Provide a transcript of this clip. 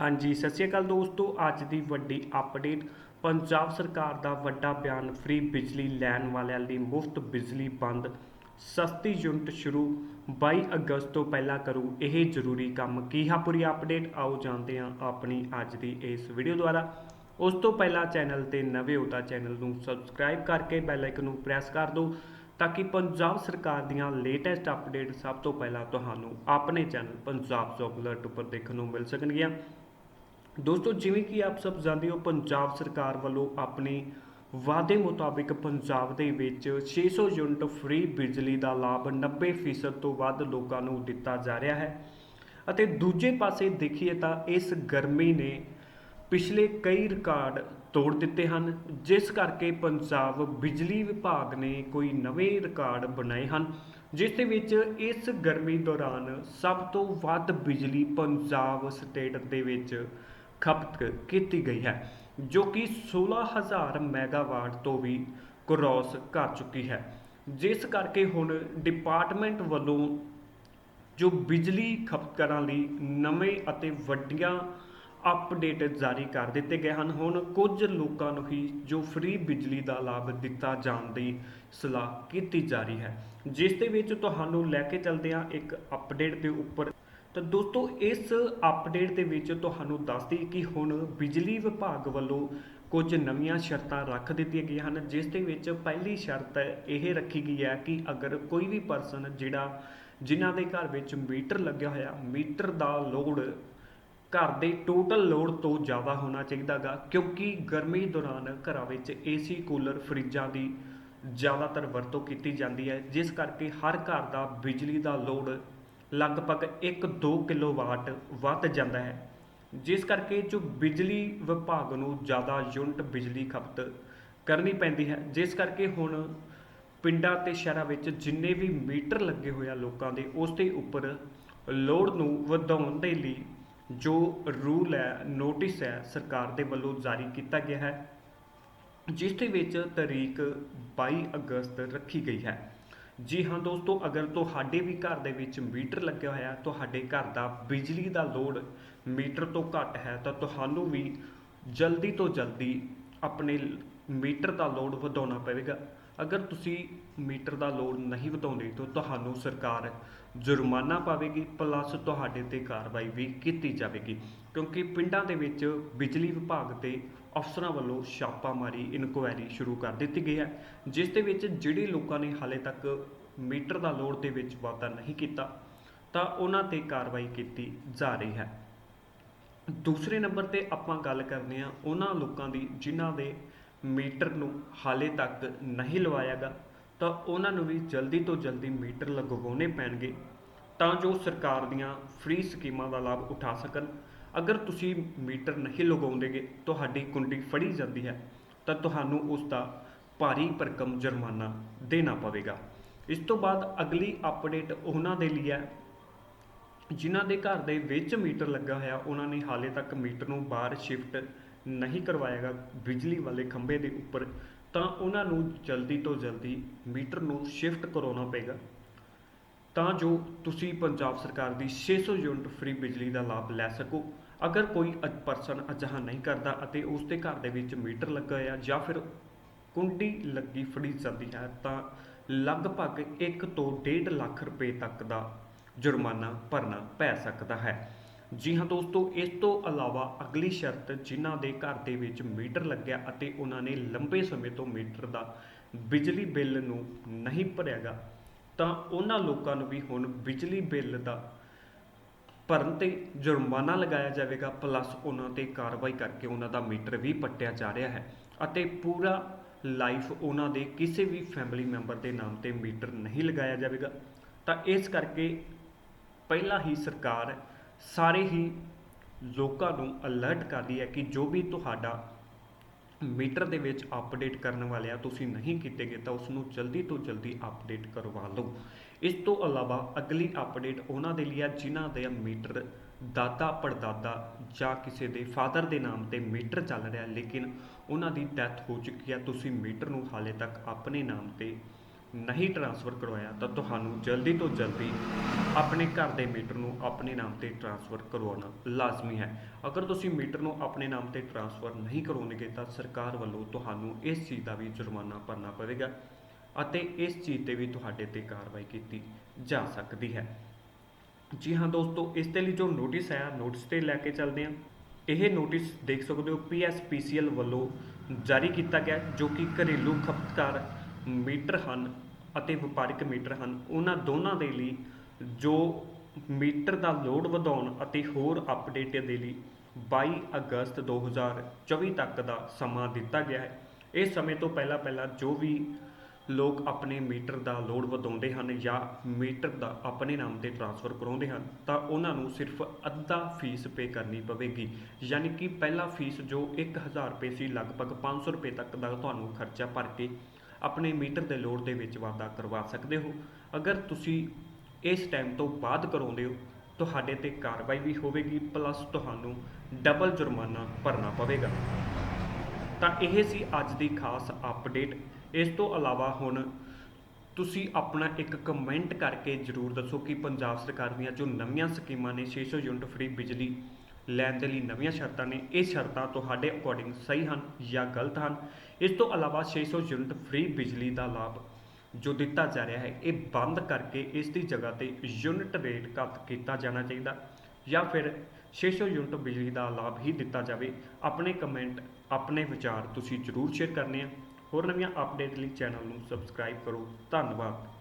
ਹਾਂਜੀ, ਸਤਿ ਸ਼੍ਰੀ ਅਕਾਲ ਦੋਸਤੋ। ਅੱਜ ਦੀ ਵੱਡੀ ਅਪਡੇਟ ਪੰਜਾਬ ਸਰਕਾਰ ਦਾ ਵੱਡਾ ਬਿਆਨ ਫ੍ਰੀ ਬਿਜਲੀ ਲੈਣ ਵਾਲਿਆਂ ਲਈ ਮੁਫਤ ਬਿਜਲੀ ਬੰਦ। ਸਸਤੀ ਯੂਨਿਟ ਸ਼ੁਰੂ 22 ਅਗਸਤ ਤੋਂ ਪਹਿਲਾਂ ਕਰੂ ਇਹ ਜ਼ਰੂਰੀ ਕੰਮ। ਕੀ ਹੈ ਪੂਰੀ ਅਪਡੇਟ ਆਓ ਜਾਣਦੇ ਹਾਂ ਆਪਣੀ ਅੱਜ ਦੀ ਇਸ ਵੀਡੀਓ ਦੁਆਰਾ। ਉਸ ਤੋਂ ਪਹਿਲਾਂ ਚੈਨਲ ਤੇ ਨਵੇਂ ਹੋ ਤਾਂ ਚੈਨਲ ਨੂੰ ਸਬਸਕ੍ਰਾਈਬ ਕਰਕੇ ਬੈਲ ਆਈਕਨ ਨੂੰ ਪ੍ਰੈਸ ਕਰ ਦਿਓ, ਤਾਂ ਕਿ ਪੰਜਾਬ ਸਰਕਾਰ ਦੀਆਂ ਲੇਟੈਸਟ ਅਪਡੇਟ ਸਭ ਤੋਂ ਪਹਿਲਾਂ ਤੁਹਾਨੂੰ ਆਪਣੇ ਚੈਨਲ ਪੰਜਾਬ ਜੋਬ ਅਲਰਟ ਉੱਪਰ ਦੇਖਣ ਨੂੰ ਮਿਲ ਸਕਣਗੀਆਂ। ਦੋਸਤੋ, ਜਿਵੇਂ ਕਿ ਆਪ ਸਭ ਜਾਣਦੇ ਹੋ, ਪੰਜਾਬ ਸਰਕਾਰ ਵੱਲੋਂ ਆਪਣੇ ਵਾਅਦੇ ਮੁਤਾਬਿਕ ਪੰਜਾਬ ਦੇ ਵਿੱਚ 600 ਯੂਨਿਟ ਫ੍ਰੀ ਬਿਜਲੀ ਦਾ ਲਾਭ 90% ਤੋਂ ਵੱਧ ਲੋਕਾਂ ਨੂੰ ਦਿੱਤਾ ਜਾ ਰਿਹਾ ਹੈ। ਅਤੇ ਦੂਜੇ ਪਾਸੇ ਦੇਖੀਏ ਤਾਂ ਇਸ ਗਰਮੀ ਨੇ ਪਿਛਲੇ ਕਈ ਰਿਕਾਰਡ ਤੋੜ ਦਿੱਤੇ ਹਨ, ਜਿਸ ਕਰਕੇ ਪੰਜਾਬ ਬਿਜਲੀ ਵਿਭਾਗ ਨੇ ਕੋਈ ਨਵੇਂ ਰਿਕਾਰਡ ਬਣਾਏ ਹਨ, ਜਿਸ ਦੇ ਵਿੱਚ ਇਸ ਗਰਮੀ ਦੌਰਾਨ ਸਭ ਤੋਂ ਵੱਧ ਬਿਜਲੀ ਪੰਜਾਬ ਸਟੇਟ ਦੇ ਵਿੱਚ ਖਪਤ ਕੀਤੀ ਗਈ ਹੈ, ਜੋ ਕਿ 16000 ਮੈਗਾਵਾਟ ਤੋਂ ਵੀ ਕ੍ਰੋਸ ਕਰ ਚੁੱਕੀ ਹੈ। ਜਿਸ ਕਰਕੇ ਹੁਣ ਡਿਪਾਰਟਮੈਂਟ ਵੱਲੋਂ ਜੋ ਬਿਜਲੀ ਖਪਤਕਾਰਾਂ ਲਈ ਨਵੇਂ ਅਤੇ ਵੱਡੀਆਂ ਅਪਡੇਟ ਜਾਰੀ ਕਰ ਦਿੱਤੇ ਗਏ ਹਨ, ਹੁਣ ਕੁਝ ਲੋਕਾਂ ਨੂੰ ਹੀ ਜੋ ਫ੍ਰੀ ਬਿਜਲੀ ਦਾ ਲਾਭ ਦਿੱਤਾ ਜਾਣ ਦੀ ਸਲਾਹ ਕੀਤੀ ਜਾ ਰਹੀ ਹੈ। ਜਿਸ ਦੇ ਵਿੱਚ ਤੁਹਾਨੂੰ ਲੈ ਕੇ ਚੱਲਦੇ ਹਾਂ ਇੱਕ ਅਪਡੇਟ ਦੇ ਉੱਪਰ। ਤਾਂ ਦੋਸਤੋ, ਇਸ ਅਪਡੇਟ ਦੇ ਵਿੱਚ ਤੁਹਾਨੂੰ ਦੱਸਦੀ ਕਿ ਹੁਣ ਬਿਜਲੀ ਵਿਭਾਗ ਵੱਲੋਂ ਕੁਝ ਨਵੀਆਂ ਸ਼ਰਤਾਂ ਰੱਖ ਦਿੱਤੀਆਂ ਗਈਆਂ ਹਨ, ਜਿਸ ਦੇ ਵਿੱਚ ਪਹਿਲੀ ਸ਼ਰਤ ਇਹ ਰੱਖੀ ਗਈ ਹੈ ਕਿ ਅਗਰ ਕੋਈ ਵੀ ਪਰਸਨ ਜਿਹੜਾ ਜਿਨ੍ਹਾਂ ਦੇ ਘਰ ਵਿੱਚ ਮੀਟਰ ਲੱਗਿਆ ਹੋਇਆ, ਮੀਟਰ ਦਾ ਲੋਡ ਘਰ ਦੇ ਟੋਟਲ ਲੋਡ ਤੋਂ ਜ਼ਿਆਦਾ ਹੋਣਾ ਚਾਹੀਦਾਗਾ, ਕਿਉਂਕਿ ਗਰਮੀ ਦੌਰਾਨ ਘਰਾਂ ਵਿੱਚ ਏਸੀ ਕੂਲਰ ਫਰਿੱਜਾਂ ਦੀ ਜ਼ਿਆਦਾਤਰ ਵਰਤੋਂ ਕੀਤੀ ਜਾਂਦੀ ਹੈ, ਜਿਸ ਕਰਕੇ ਹਰ ਘਰ ਦਾ ਬਿਜਲੀ ਦਾ ਲੋਡ ਲਗਭਗ 1-2 ਕਿਲੋਵਾਟ ਵੱਧ ਜਾਂਦਾ ਹੈ, ਜਿਸ ਕਰਕੇ ਜੋ ਬਿਜਲੀ ਵਿਭਾਗ ਨੂੰ ਜ਼ਿਆਦਾ ਯੂਨਿਟ ਬਿਜਲੀ ਖਪਤ ਕਰਨੀ ਪੈਂਦੀ ਹੈ, ਜਿਸ ਕਰਕੇ ਹੁਣ ਪਿੰਡਾਂ ਤੇ ਸ਼ਹਿਰਾਂ ਵਿੱਚ ਜਿੰਨੇ ਵੀ ਮੀਟਰ ਲੱਗੇ ਹੋਏ ਆ ਲੋਕਾਂ ਦੇ, ਉਸ ਦੇ ਉੱਪਰ ਲੋੜ ਨੂੰ ਵਧਾਉਣ ਦੇ ਲਈ ਜੋ ਰੂਲ ਹੈ, ਨੋਟਿਸ ਹੈ, ਸਰਕਾਰ ਦੇ ਵੱਲੋਂ ਜਾਰੀ ਕੀਤਾ ਗਿਆ ਹੈ, ਜਿਸ ਦੇ ਵਿੱਚ ਤਾਰੀਖ 22 ਅਗਸਤ ਰੱਖੀ ਗਈ ਹੈ। ਜੀ ਹਾਂ ਦੋਸਤੋ, ਅਗਰ ਤੁਹਾਡੇ ਵੀ ਘਰ ਦੇ ਵਿੱਚ ਮੀਟਰ ਲੱਗਿਆ ਹੋਇਆ, ਤੁਹਾਡੇ ਘਰ ਦਾ ਬਿਜਲੀ ਦਾ ਲੋਡ ਮੀਟਰ ਤੋਂ ਘੱਟ ਹੈ, ਤਾਂ ਤੁਹਾਨੂੰ ਵੀ ਜਲਦੀ ਤੋਂ ਜਲਦੀ ਆਪਣੇ ਮੀਟਰ ਦਾ ਲੋਡ ਵਧਾਉਣਾ ਪਵੇਗਾ। ਅਗਰ ਤੁਸੀਂ ਮੀਟਰ ਦਾ ਲੋਡ ਨਹੀਂ ਵਧਾਉਂਦੇ ਤਾਂ ਤੁਹਾਨੂੰ ਸਰਕਾਰ ਜੁਰਮਾਨਾ ਪਾਵੇਗੀ ਪਲੱਸ ਤੁਹਾਡੇ ਤੇ ਕਾਰਵਾਈ ਵੀ ਕੀਤੀ ਜਾਵੇਗੀ। ਕਿਉਂਕਿ ਪਿੰਡਾਂ ਦੇ ਵਿੱਚ ਬਿਜਲੀ ਵਿਭਾਗ ਤੇ ਅਫਸਰਾਂ ਵੱਲੋਂ ਛਾਪਾਮਾਰੀ ਇਨਕੁਆਇਰੀ ਸ਼ੁਰੂ ਕਰ ਦਿੱਤੀ ਗਈ ਹੈ, ਜਿਸ ਦੇ ਵਿੱਚ ਜਿਹੜੇ ਲੋਕਾਂ ਨੇ ਹਾਲੇ ਤੱਕ ਮੀਟਰ ਦਾ ਲੋਡ ਦੇ ਵਿੱਚ ਵਾਧਾ ਨਹੀਂ ਕੀਤਾ, ਤਾਂ ਉਹਨਾਂ ਤੇ ਕਾਰਵਾਈ ਕੀਤੀ ਜਾ ਰਹੀ ਹੈ। ਦੂਸਰੇ ਨੰਬਰ ਤੇ ਆਪਾਂ ਗੱਲ ਕਰਦੇ ਹਾਂ ਉਹਨਾਂ ਲੋਕਾਂ ਦੀ ਜਿਨ੍ਹਾਂ ਦੇ ਮੀਟਰ ਨੂੰ ਹਾਲੇ ਤੱਕ ਨਹੀਂ ਲਵਾਇਆਗਾ, ਤਾਂ ਉਹਨਾਂ ਨੂੰ ਵੀ ਜਲਦੀ ਤੋਂ ਜਲਦੀ ਮੀਟਰ ਲਗਵਾਉਣੇ ਪੈਣਗੇ, ਤਾਂ ਜੋ ਸਰਕਾਰ ਦੀਆਂ ਫ੍ਰੀ ਸਕੀਮਾਂ ਦਾ ਲਾਭ ਉਠਾ ਸਕਣ। ਅਗਰ ਤੁਸੀਂ ਮੀਟਰ ਨਹੀਂ ਲਗਾਉਂਦੇਗੇ ਤੁਹਾਡੀ ਕੁੰਡੀ ਫੜੀ ਜਾਂਦੀ ਹੈ, ਤਾਂ ਤੁਹਾਨੂੰ ਉਸ ਦਾ ਭਾਰੀ ਭਰਕਮ ਜੁਰਮਾਨਾ ਦੇਣਾ ਪਵੇਗਾ। ਇਸ ਤੋਂ ਬਾਅਦ ਅਗਲੀ ਅਪਡੇਟ ਉਹਨਾਂ ਦੇ ਲਈ ਹੈ, ਜਿਨ੍ਹਾਂ ਦੇ ਘਰ ਦੇ ਵਿੱਚ ਮੀਟਰ ਲੱਗਾ ਹੋਇਆ, ਉਹਨਾਂ ਨੇ ਹਾਲੇ ਤੱਕ ਮੀਟਰ ਨੂੰ ਬਾਹਰ ਸ਼ਿਫਟ ਨਹੀਂ ਕਰਵਾਏਗਾ ਬਿਜਲੀ ਵਾਲੇ ਖੰਭੇ ਦੇ ਉੱਪਰ, ਤਾਂ ਉਹਨਾਂ ਨੂੰ ਜਲਦੀ ਤੋਂ ਜਲਦੀ ਮੀਟਰ ਨੂੰ ਸ਼ਿਫਟ ਕਰਾਉਣਾ ਪਏਗਾ। ਤਾਂ ਜੋ ਤੁਸੀਂ ਪੰਜਾਬ ਸਰਕਾਰ ਦੀ 600 ਯੂਨਿਟ ਫ੍ਰੀ ਬਿਜਲੀ ਦਾ ਲਾਭ ਲੈ ਸਕੋ। ਅਗਰ ਕੋਈ ਪਰਸਨ ਅਜਿਹਾ ਨਹੀਂ ਕਰਦਾ ਅਤੇ ਉਸ ਦੇ ਘਰ ਦੇ ਵਿੱਚ ਮੀਟਰ ਲੱਗਾ ਹੋਇਆ ਜਾਂ ਫਿਰ ਕੁੰਡੀ ਲੱਗੀ ਫੜੀ ਜਾਂਦੀ ਹੈ, ਤਾਂ ਲਗਭਗ 1 ਤੋਂ 1.5 ਲੱਖ ਰੁਪਏ ਤੱਕ ਦਾ ਜੁਰਮਾਨਾ ਭਰਨਾ ਪੈ ਸਕਦਾ ਹੈ। ਜੀ ਹਾਂ ਦੋਸਤੋ, ਇਸ ਤੋਂ ਇਲਾਵਾ ਅਗਲੀ ਸ਼ਰਤ ਜਿਨ੍ਹਾਂ ਦੇ ਘਰ ਦੇ ਵਿੱਚ ਮੀਟਰ ਲੱਗਿਆ ਅਤੇ ਉਹਨਾਂ ਨੇ ਲੰਬੇ ਸਮੇਂ ਤੋਂ ਮੀਟਰ ਦਾ ਬਿਜਲੀ ਬਿੱਲ ਨੂੰ ਨਹੀਂ ਭਰਿਆਗਾ, ਤਾਂ ਉਹਨਾਂ ਲੋਕਾਂ ਨੂੰ ਵੀ ਹੁਣ ਬਿਜਲੀ ਬਿੱਲ ਦਾ ਭਰਨ ਤੇ ਜੁਰਮਾਨਾ ਲਗਾਇਆ ਜਾਵੇਗਾ, ਪਲੱਸ ਉਹਨਾਂ ਤੇ ਕਾਰਵਾਈ ਕਰਕੇ ਉਹਨਾਂ ਦਾ ਮੀਟਰ ਵੀ ਪੱਟਿਆ ਜਾ ਰਿਹਾ ਹੈ ਅਤੇ ਪੂਰਾ ਲਾਈਫ ਉਹਨਾਂ ਦੇ ਕਿਸੇ ਵੀ ਫੈਮਿਲੀ ਮੈਂਬਰ ਦੇ ਨਾਮ ਤੇ ਮੀਟਰ ਨਹੀਂ ਲਗਾਇਆ ਜਾਵੇਗਾ। ਤਾਂ ਇਸ ਕਰਕੇ ਪਹਿਲਾਂ ਹੀ ਸਰਕਾਰ ਸਾਰੇ ਹੀ ਲੋਕਾਂ ਨੂੰ ਅਲਰਟ ਕਰਦੀ ਹੈ ਕਿ ਜੋ ਵੀ ਤੁਹਾਡਾ ਮੀਟਰ ਦੇ ਵਿੱਚ ਅਪਡੇਟ ਕਰਨ ਵਾਲੇ ਆ, ਤੁਸੀਂ ਨਹੀਂ ਕੀਤੇ ਗਏ ਤਾਂ ਉਸ ਨੂੰ ਜਲਦੀ ਤੋਂ ਜਲਦੀ ਅਪਡੇਟ ਕਰਵਾ ਲਓ। ਇਸ ਤੋਂ ਇਲਾਵਾ ਅਗਲੀ ਅਪਡੇਟ ਉਹਨਾਂ ਦੇ ਲਈ ਆ, ਜਿਨ੍ਹਾਂ ਦੇ ਮੀਟਰ ਦਾਦਾ ਪੜਦਾਦਾ ਜਾਂ ਕਿਸੇ ਦੇ ਫਾਦਰ ਦੇ ਨਾਮ ਤੇ ਮੀਟਰ ਚੱਲ ਰਿਹਾ, ਲੇਕਿਨ ਉਹਨਾਂ ਦੀ ਡੈਥ ਹੋ ਚੁੱਕੀ ਹੈ ਤੁਸੀਂ ਮੀਟਰ ਨੂੰ ਹਾਲੇ ਤੱਕ ਆਪਣੇ ਨਾਮ ਤੇ ਨਹੀਂ ਟ੍ਰਾਂਸਫਰ ਕਰਵਾਇਆ ਤਾਂ ਤੁਹਾਨੂੰ ਜਲਦੀ ਤੋਂ ਜਲਦੀ ਆਪਣੇ ਘਰ ਦੇ ਮੀਟਰ ਨੂੰ ਆਪਣੇ ਨਾਮ ਤੇ ਟ੍ਰਾਂਸਫਰ ਕਰਵਾਉਣਾ ਲਾਜ਼ਮੀ ਹੈ। ਅਗਰ ਤੁਸੀਂ ਮੀਟਰ ਨੂੰ ਆਪਣੇ ਨਾਮ ਤੇ ਟ੍ਰਾਂਸਫਰ ਨਹੀਂ ਕਰਵਾਉਣਗੇ ਤਾਂ ਸਰਕਾਰ ਵੱਲੋਂ ਤੁਹਾਨੂੰ ਇਸ ਚੀਜ਼ ਦਾ ਵੀ ਜੁਰਮਾਨਾ ਭਰਨਾ ਪਵੇਗਾ ਅਤੇ ਇਸ ਚੀਜ਼ ਤੇ ਵੀ ਤੁਹਾਡੇ ਤੇ ਕਾਰਵਾਈ ਕੀਤੀ ਜਾ ਸਕਦੀ ਹੈ। ਜੀ ਹਾਂ ਦੋਸਤੋ, ਇਸ ਦੇ ਲਈ ਜੋ ਨੋਟਿਸ ਆਇਆ ਨੋਟਿਸ ਤੇ ਲੈ ਕੇ ਚੱਲਦੇ ਹਾਂ। ਇਹ ਨੋਟਿਸ ਦੇਖ ਸਕਦੇ ਹੋ ਪੀਐਸਪੀਸੀਐਲ ਵੱਲੋਂ ਜਾਰੀ ਕੀਤਾ ਗਿਆ ਜੋ ਕਿ ਘਰੇਲੂ ਖਪਤਕਾਰ ਮੀਟਰ ਹਨ। ਅਤੇ ਵਪਾਰਿਕ ਮੀਟਰ ਹਨ। ਉਹਨਾਂ ਦੋਨਾਂ ਦੇ ਲਈ ਜੋ ਮੀਟਰ ਦਾ ਲੋਡ ਵਧਾਉਣ ਅਤੇ ਹੋਰ ਅਪਡੇਟ ਦੇ ਲਈ 22 ਅਗਸਤ 2024 ਤੱਕ ਦਾ ਸਮਾਂ ਦਿੱਤਾ ਗਿਆ ਹੈ। ਇਸ ਸਮੇਂ ਤੋਂ ਪਹਿਲਾਂ ਪਹਿਲਾਂ ਜੋ ਵੀ ਲੋਕ ਆਪਣੇ ਮੀਟਰ ਦਾ ਲੋਡ ਵਧਾਉਂਦੇ ਹਨ ਜਾਂ ਮੀਟਰ ਦਾ ਆਪਣੇ ਨਾਮ ਤੇ ਟ੍ਰਾਂਸਫਰ ਕਰਾਉਂਦੇ ਹਨ, ਤਾਂ ਉਹਨਾਂ ਨੂੰ ਸਿਰਫ ਅੱਧਾ ਫੀਸ ਪੇ ਕਰਨੀ ਪਵੇਗੀ। ਯਾਨੀ ਕਿ ਪਹਿਲਾ ਫੀਸ ਜੋ 1000 ਰੁਪਏ ਸੀ, ਲਗਭਗ 500 ਰੁਪਏ ਤੱਕ ਦਾ ਤੁਹਾਨੂੰ ਖਰਚਾ ਭਰ ਕੇ ਆਪਣੇ ਮੀਟਰ ਦੇ ਲੋਡ ਦੇ ਵਿੱਚ ਵਾਧਾ ਕਰਵਾ ਸਕਦੇ ਹੋ। ਅਗਰ ਤੁਸੀਂ ਇਸ ਟਾਈਮ ਤੋਂ ਬਾਅਦ ਕਰਾਉਂਦੇ ਹੋ, ਤੁਹਾਡੇ ਤੇ ਕਾਰਵਾਈ ਵੀ ਹੋਵੇਗੀ ਪਲੱਸ ਤੁਹਾਨੂੰ ਡਬਲ ਜੁਰਮਾਨਾ ਭਰਨਾ ਪਵੇਗਾ। ਤਾਂ ਇਹ ਸੀ ਅੱਜ ਦੀ ਖਾਸ ਅਪਡੇਟ ਇਸ ਤੋਂ ਇਲਾਵਾ ਹੁਣ ਤੁਸੀਂ ਆਪਣਾ ਇੱਕ ਕਮੈਂਟ ਕਰਕੇ ਜਰੂਰ ਦੱਸੋ ਕਿ ਪੰਜਾਬ ਸਰਕਾਰ ਦੀਆਂ ਜੋ ਨਵੀਆਂ ਸਕੀਮਾਂ ਨੇ 600 ਯੂਨਿਟ ਫ੍ਰੀ ਬਿਜਲੀ ਲੈਣ ਦੇ ਲਈ ਨਵੀਆਂ ਸ਼ਰਤਾਂ ਨੇ। ਇਹ ਸ਼ਰਤਾਂ ਤੁਹਾਡੇ ਅਕੋਰਡਿੰਗ ਸਹੀ ਹਨ ਜਾਂ ਗਲਤ ਹਨ। ਇਸ ਤੋਂ ਇਲਾਵਾ 600 ਯੂਨਿਟ ਫ੍ਰੀ ਬਿਜਲੀ ਦਾ ਲਾਭ ਜੋ ਦਿੱਤਾ ਜਾ ਰਿਹਾ ਹੈ, ਇਹ ਬੰਦ ਕਰਕੇ ਇਸ ਦੀ ਜਗ੍ਹਾ ਤੇ ਯੂਨਿਟ ਰੇਟ ਘੱਟ ਕੀਤਾ ਜਾਣਾ ਚਾਹੀਦਾ ਜਾਂ ਫਿਰ 600 ਯੂਨਿਟ ਬਿਜਲੀ ਦਾ ਲਾਭ ਹੀ ਦਿੱਤਾ ਜਾਵੇ। ਆਪਣੇ ਕਮੈਂਟ ਆਪਣੇ ਵਿਚਾਰ ਤੁਸੀਂ ਜ਼ਰੂਰ ਸ਼ੇਅਰ ਕਰਨੇ ਆ। ਹੋਰ ਨਵੀਆਂ ਅਪਡੇਟ ਲਈ ਚੈਨਲ ਨੂੰ ਸਬਸਕ੍ਰਾਈਬ ਕਰੋ। ਧੰਨਵਾਦ।